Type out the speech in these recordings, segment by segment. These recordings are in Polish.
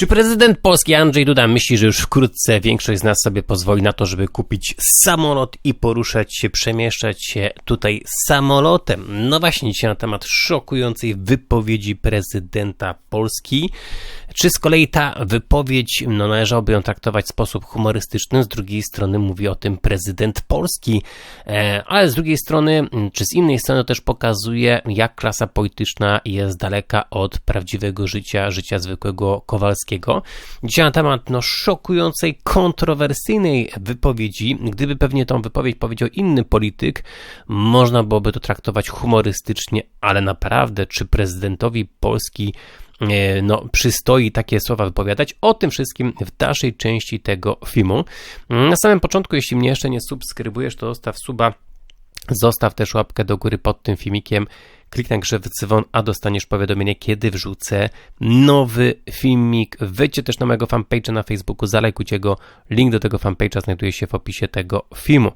Czy prezydent Polski Andrzej Duda myśli, że już wkrótce większość z nas sobie pozwoli na to, żeby kupić samolot i poruszać się, przemieszczać się tutaj samolotem? No właśnie, dzisiaj na temat szokującej wypowiedzi prezydenta Polski. Czy z kolei ta wypowiedź, no należałoby ją traktować w sposób humorystyczny, z drugiej strony mówi o tym prezydent Polski, e, ale z drugiej strony, czy z innej strony też pokazuje, jak klasa polityczna jest daleka od prawdziwego życia, życia zwykłego Kowalskiego. Dzisiaj na temat no, szokującej, kontrowersyjnej wypowiedzi. Gdyby pewnie tą wypowiedź powiedział inny polityk, można byłoby to traktować humorystycznie, ale naprawdę, czy prezydentowi Polski no, przystoi takie słowa wypowiadać. O tym wszystkim w dalszej części tego filmu. Na samym początku, jeśli mnie jeszcze nie subskrybujesz, to zostaw suba, zostaw też łapkę do góry pod tym filmikiem. Kliknij na w dzwon, a dostaniesz powiadomienie, kiedy wrzucę nowy filmik. Wejdźcie też na mojego fanpage'a na Facebooku, zalajkujcie go. Link do tego fanpage'a znajduje się w opisie tego filmu.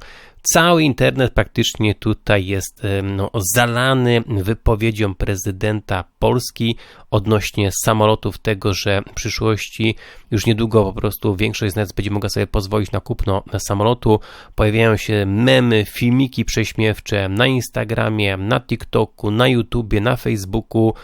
Cały internet praktycznie tutaj jest no, zalany wypowiedzią prezydenta Polski odnośnie samolotów, tego, że w przyszłości już niedługo po prostu większość z nas będzie mogła sobie pozwolić na kupno samolotu. Pojawiają się memy, filmiki prześmiewcze na Instagramie, na TikToku, na YouTubie, na Facebooku.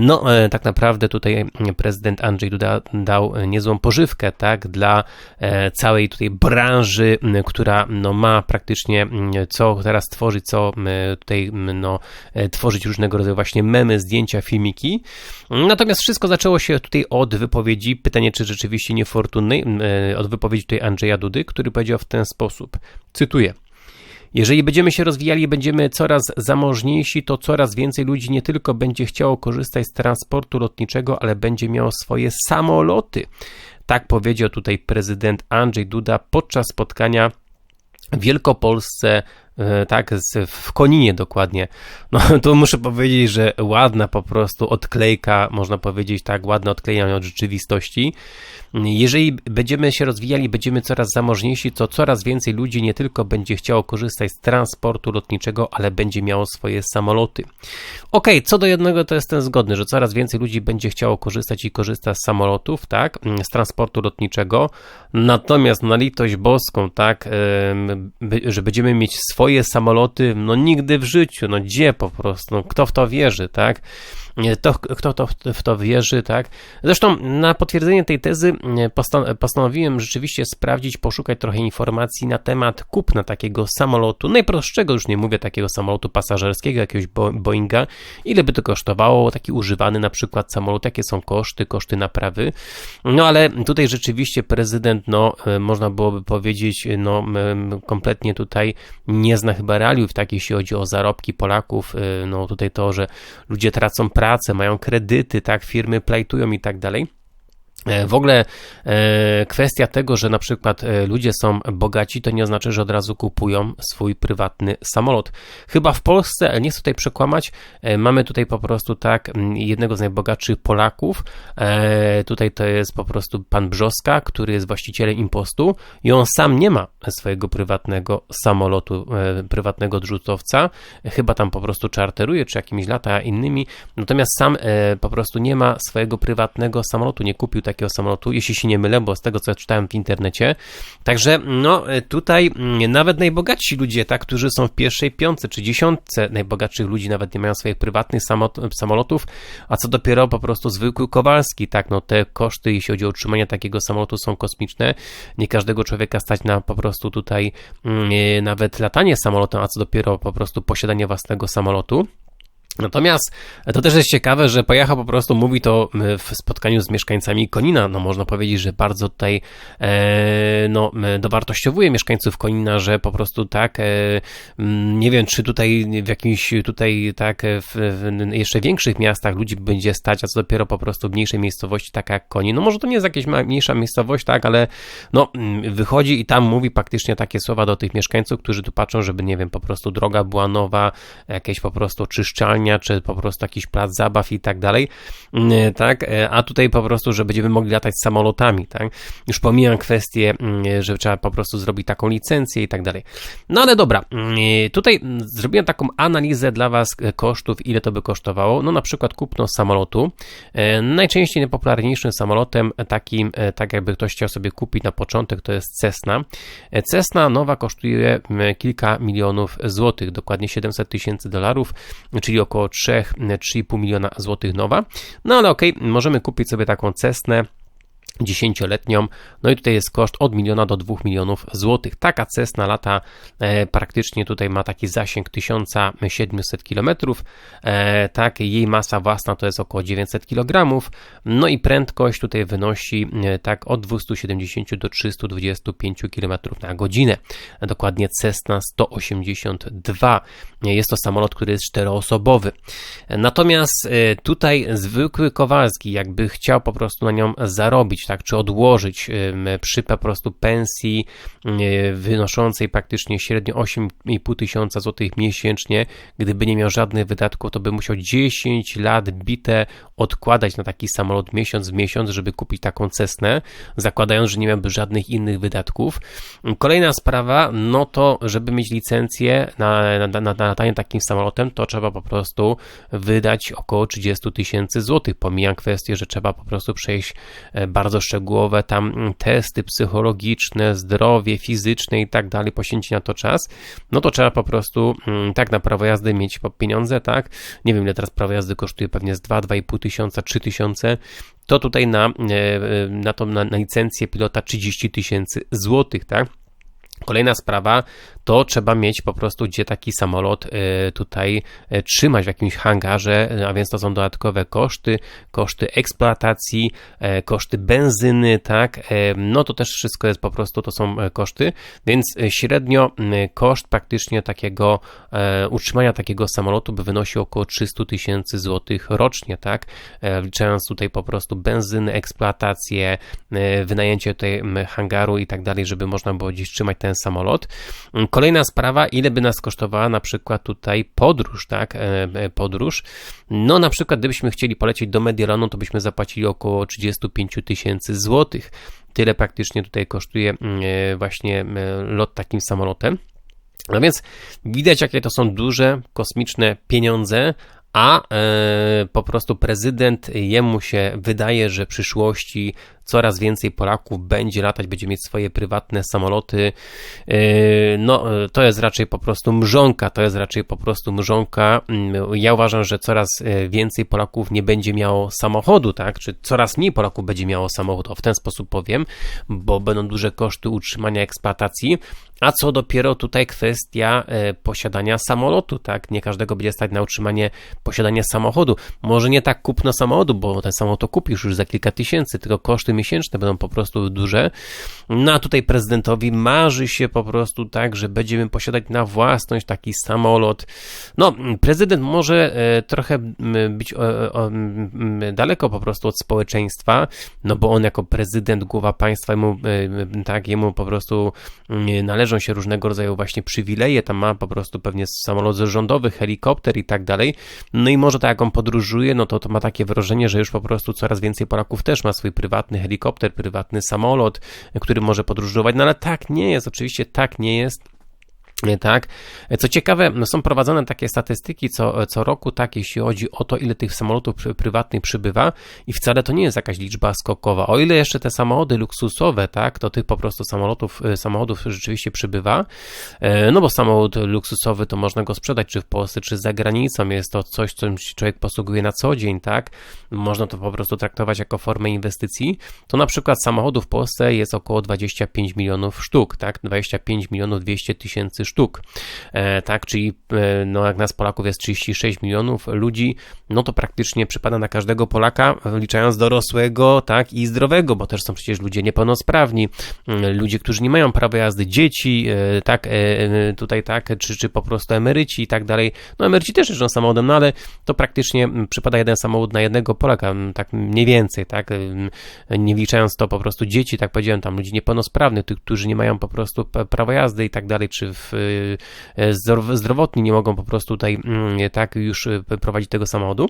No, e, tak naprawdę tutaj prezydent Andrzej Duda dał niezłą pożywkę, tak, dla e, całej tutaj branży, która no, ma praktycznie mm, co teraz tworzyć, co mm, tutaj mm, no, e, tworzyć różnego rodzaju właśnie memy, zdjęcia, filmiki. Natomiast wszystko zaczęło się tutaj od wypowiedzi, pytanie czy rzeczywiście niefortunnej, e, od wypowiedzi tutaj Andrzeja Dudy, który powiedział w ten sposób, cytuję, jeżeli będziemy się rozwijali, będziemy coraz zamożniejsi, to coraz więcej ludzi nie tylko będzie chciało korzystać z transportu lotniczego, ale będzie miało swoje samoloty. Tak powiedział tutaj prezydent Andrzej Duda podczas spotkania Wielkopolsce, e, tak, w Koninie dokładnie. No tu muszę powiedzieć, że ładna po prostu odklejka, można powiedzieć tak, ładne odklejanie od rzeczywistości. Jeżeli będziemy się rozwijali, będziemy coraz zamożniejsi, to coraz więcej ludzi nie tylko będzie chciało korzystać z transportu lotniczego, ale będzie miało swoje samoloty. Ok, co do jednego to jestem zgodny, że coraz więcej ludzi będzie chciało korzystać i korzysta z samolotów, tak, z transportu lotniczego. Natomiast na litość boską, tak, że będziemy mieć swoje samoloty, no nigdy w życiu, no gdzie po prostu, no, kto w to wierzy, tak? To, kto to, w to wierzy, tak? Zresztą na potwierdzenie tej tezy postanowiłem rzeczywiście sprawdzić, poszukać trochę informacji na temat kupna takiego samolotu, najprostszego, już nie mówię takiego samolotu pasażerskiego, jakiegoś Boeinga, ile by to kosztowało, taki używany na przykład samolot, jakie są koszty, koszty naprawy, no ale tutaj rzeczywiście prezydent, no można byłoby powiedzieć, no kompletnie tutaj nie zna chyba realiów, tak jeśli chodzi o zarobki Polaków, no tutaj to, że ludzie tracą pracę, pracę, mają kredyty, tak, firmy plajtują i tak dalej. E, w ogóle e, kwestia tego, że na przykład e, ludzie są bogaci, to nie oznacza, że od razu kupują swój prywatny samolot. Chyba w Polsce, nie chcę tutaj przekłamać, mamy tutaj po prostu tak jednego z najbogatszych Polaków. Tutaj to jest po prostu pan Brzoska, który jest właścicielem impostu i on sam nie ma swojego prywatnego samolotu, prywatnego odrzutowca. Chyba tam po prostu czarteruje, czy jakimiś lata innymi. Natomiast sam po prostu nie ma swojego prywatnego samolotu, nie kupił takiego takiego samolotu, jeśli się nie mylę, bo z tego co czytałem w internecie. Także no tutaj mm, nawet najbogatsi ludzie, tak, którzy są w pierwszej piątce czy dziesiątce najbogatszych ludzi nawet nie mają swoich prywatnych samolotów, a co dopiero po prostu zwykły Kowalski, tak, no te koszty, jeśli chodzi o utrzymanie takiego samolotu są kosmiczne. Nie każdego człowieka stać na po prostu tutaj mm, nawet latanie samolotem, a co dopiero po prostu posiadanie własnego samolotu. Natomiast to też jest ciekawe, że pojechał po prostu, mówi to w spotkaniu z mieszkańcami Konina. No można powiedzieć, że bardzo tutaj e, no, dowartościowuje mieszkańców Konina, że po prostu tak, e, nie wiem, czy tutaj w jakimś tutaj tak w, w jeszcze większych miastach ludzi będzie stać, a co dopiero po prostu w mniejszej miejscowości, taka jak Konin. No może to nie jest jakaś mniejsza miejscowość, tak, ale no wychodzi i tam mówi praktycznie takie słowa do tych mieszkańców, którzy tu patrzą, żeby nie wiem, po prostu droga była nowa, jakieś po prostu czyszczalnie czy po prostu jakiś plac zabaw i tak dalej, mm, tak, e, a tutaj po prostu, że będziemy mogli latać samolotami, tak, już pomijam kwestię, mm, że trzeba po prostu zrobić taką licencję i tak dalej. No ale dobra, tutaj zrobiłem taką analizę dla Was kosztów, ile to by kosztowało, no na przykład kupno samolotu, najczęściej najpopularniejszym samolotem takim, tak jakby ktoś chciał sobie kupić na początek, to jest Cessna. Cessna nowa kosztuje kilka milionów złotych, dokładnie 700 tysięcy dolarów, czyli około 3-3,5 miliona złotych nowa. No ale okej, możemy kupić sobie taką Cessnę dziesięcioletnią. No i tutaj jest koszt od miliona do 2 milionów złotych. Taka Cessna lata e, praktycznie tutaj ma taki zasięg 1700 km. E, tak, jej masa własna to jest około 900 kg. No i prędkość tutaj wynosi e, tak od 270 do 325 km na godzinę. Dokładnie Cessna 182. Jest to samolot, który jest czteroosobowy. Natomiast e, tutaj zwykły Kowalski, jakby chciał po prostu na nią zarobić, tak, czy odłożyć przy po prostu pensji wynoszącej praktycznie średnio 8,5 tysiąca złotych miesięcznie, gdyby nie miał żadnych wydatków, to by musiał 10 lat bite odkładać na taki samolot miesiąc w miesiąc, żeby kupić taką cesnę, zakładając, że nie miałby żadnych innych wydatków. Kolejna sprawa, no to żeby mieć licencję na, na, na, na takim samolotem, to trzeba po prostu wydać około 30 tysięcy złotych. Pomijam kwestię, że trzeba po prostu przejść e, bardzo bardzo szczegółowe tam mm, testy psychologiczne, zdrowie fizyczne i tak dalej, poświęcić na to czas, no to trzeba po prostu mm, tak na prawo jazdy mieć pieniądze, tak? Nie wiem, ile teraz prawo jazdy kosztuje, pewnie z 2, 2,5 tysiąca, 3 tysiące, to tutaj na, e, e, na, to, na, na licencję pilota 30 tysięcy złotych, tak? Kolejna sprawa to trzeba mieć po prostu gdzie taki samolot y, tutaj y, trzymać w jakimś hangarze, a więc to są dodatkowe koszty, koszty eksploatacji, e, koszty benzyny, tak, e, no to też wszystko jest po prostu, to są e, koszty, więc średnio koszt praktycznie takiego utrzymania takiego samolotu by wynosił około 300 tysięcy złotych rocznie, tak, wliczając tutaj po prostu benzyny, eksploatację, wynajęcie tutaj hangaru i tak dalej, żeby można było gdzieś trzymać ten samolot. Kolejna sprawa, ile by nas kosztowała na przykład tutaj podróż, tak, e, e, podróż. No na przykład gdybyśmy chcieli polecieć do Mediolanu, to byśmy zapłacili około 35 tysięcy złotych. Tyle praktycznie tutaj kosztuje mm, e, właśnie lot takim samolotem. No więc widać, jakie to są duże, kosmiczne pieniądze, a po prostu prezydent jemu się wydaje, że w przyszłości coraz więcej Polaków będzie latać, będzie mieć swoje prywatne samoloty. Yy, no, to jest raczej po prostu mrzonka, to jest raczej po prostu mrzonka. Mm, ja uważam, że coraz e, więcej Polaków nie będzie miało samochodu, tak? Czy coraz mniej Polaków będzie miało samochód, o w ten sposób powiem, bo będą duże koszty utrzymania eksploatacji. A co dopiero tutaj kwestia e, posiadania samolotu, tak? Nie każdego będzie stać na utrzymanie posiadania samochodu. Może nie tak kupno samochodu, bo ten samochód to kupisz już za kilka tysięcy, tylko koszty miesięczne będą po prostu duże. No a tutaj prezydentowi marzy się po prostu tak, że będziemy posiadać na własność taki samolot. No, prezydent może e, trochę być daleko po prostu od społeczeństwa, no bo on jako prezydent, głowa państwa, mu, e, tak, jemu po prostu należą się różnego rodzaju właśnie przywileje, tam ma po prostu pewnie samolot rządowy, helikopter i tak dalej. No i może tak jak on podróżuje, no to, to ma takie wrażenie, że już po prostu coraz więcej Polaków też ma swój prywatny helikopter, prywatny samolot, który może podróżować. No ale tak nie jest, oczywiście tak nie jest. Tak. Co ciekawe, są prowadzone takie statystyki co, co roku, tak, jeśli chodzi o to, ile tych samolotów prywatnych przybywa i wcale to nie jest jakaś liczba skokowa. O ile jeszcze te samochody luksusowe, tak, to tych po prostu samolotów, y, samochodów rzeczywiście przybywa, e, no bo samochód luksusowy to można go sprzedać czy w Polsce, czy za granicą, jest to coś, czym człowiek posługuje na co dzień, tak, można to po prostu traktować jako formę inwestycji, to na przykład samochodów w Polsce jest około 25 milionów sztuk, tak, 25 milionów 200 tysięcy sztuk. E, tak, czyli e, no, jak nas Polaków jest 36 milionów ludzi, no to praktycznie przypada na każdego Polaka, wliczając dorosłego, tak, i zdrowego, bo też są przecież ludzie niepełnosprawni, ludzie, którzy nie mają prawa jazdy, dzieci, e, tak, tutaj tak, czy, czy po prostu emeryci i tak dalej. No emeryci też jeżdżą samochodem, no ale to praktycznie przypada jeden samochód na jednego Polaka, tak mniej więcej, tak, nie wliczając to po prostu dzieci, tak powiedziałem, tam ludzi niepełnosprawnych, tych, którzy nie mają po prostu prawa jazdy i tak dalej, czy w zdrowotni nie mogą po prostu tutaj mm, tak już y, prowadzić tego samochodu.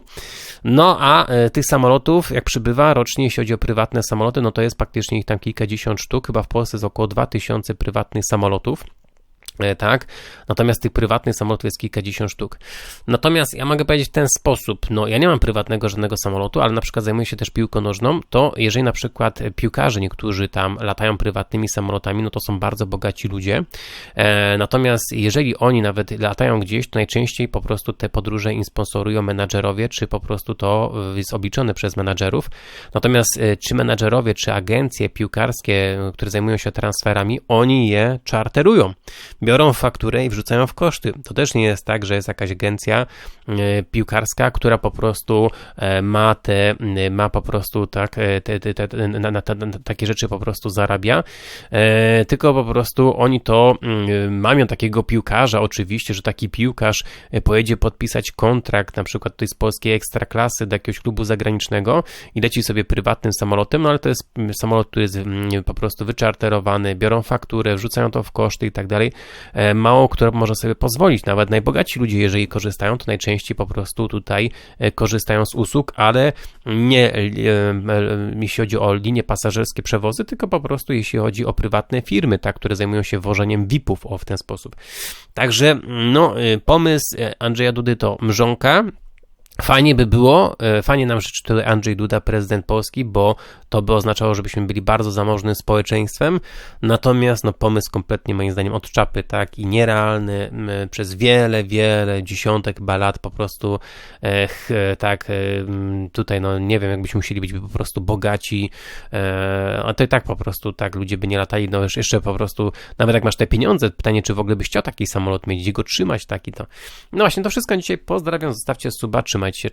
No a y, tych samolotów, jak przybywa rocznie, jeśli chodzi o prywatne samoloty, no to jest praktycznie ich tam kilkadziesiąt sztuk, chyba w Polsce jest około 2000 prywatnych samolotów. E, Tak, natomiast tych prywatnych samolotów jest kilkadziesiąt sztuk. Natomiast ja mogę powiedzieć w ten sposób, no ja nie mam prywatnego żadnego samolotu, ale na przykład zajmuję się też piłką nożną, to jeżeli na przykład piłkarze niektórzy tam latają prywatnymi samolotami, no to są bardzo bogaci ludzie. E, natomiast jeżeli oni nawet latają gdzieś, to najczęściej po prostu te podróże im sponsorują menadżerowie, czy po prostu to jest obliczone przez menadżerów. Natomiast e, czy menadżerowie, czy agencje piłkarskie, które zajmują się transferami, oni je czarterują biorą fakturę i wrzucają w koszty. To też nie jest tak, że jest jakaś agencja e, piłkarska, która po prostu e, ma te, ma po prostu tak, e, te, te, te, na, na, na takie rzeczy po prostu zarabia, tylko po prostu oni to mają takiego piłkarza, oczywiście, że taki piłkarz pojedzie podpisać kontrakt na przykład tutaj z polskiej ekstraklasy do jakiegoś klubu zagranicznego i leci sobie prywatnym samolotem, no ale to jest samolot, który jest po prostu wyczarterowany, biorą fakturę, wrzucają to w koszty i tak dalej. E, Mało kto może sobie pozwolić, nawet najbogaci ludzie, jeżeli korzystają, to najczęściej po prostu tutaj e, korzystają z usług, ale nie e, jeśli chodzi o linie pasażerskie przewozy, tylko po prostu jeśli chodzi o prywatne firmy, tak, które zajmują się wożeniem VIP-ów o w ten sposób. Także no, pomysł Andrzeja Dudy to mrzonka, Fajnie by było, e, fajnie nam życzy tutaj Andrzej Duda, prezydent Polski, bo to by oznaczało, żebyśmy byli bardzo zamożnym społeczeństwem. Natomiast no, pomysł kompletnie moim zdaniem od czapy, tak, i nierealny przez wiele, wiele dziesiątek chyba lat po prostu e, e, tak, tutaj no nie wiem, jakbyśmy musieli być po prostu bogaci, e, a to i tak po prostu tak, ludzie by nie latali, no jeszcze po prostu, nawet jak masz te pieniądze, pytanie, czy w ogóle byś chciał taki samolot mieć, gdzie go trzymać, taki to. No właśnie, to wszystko dzisiaj pozdrawiam, zostawcie suba, trzymajcie się, cześć.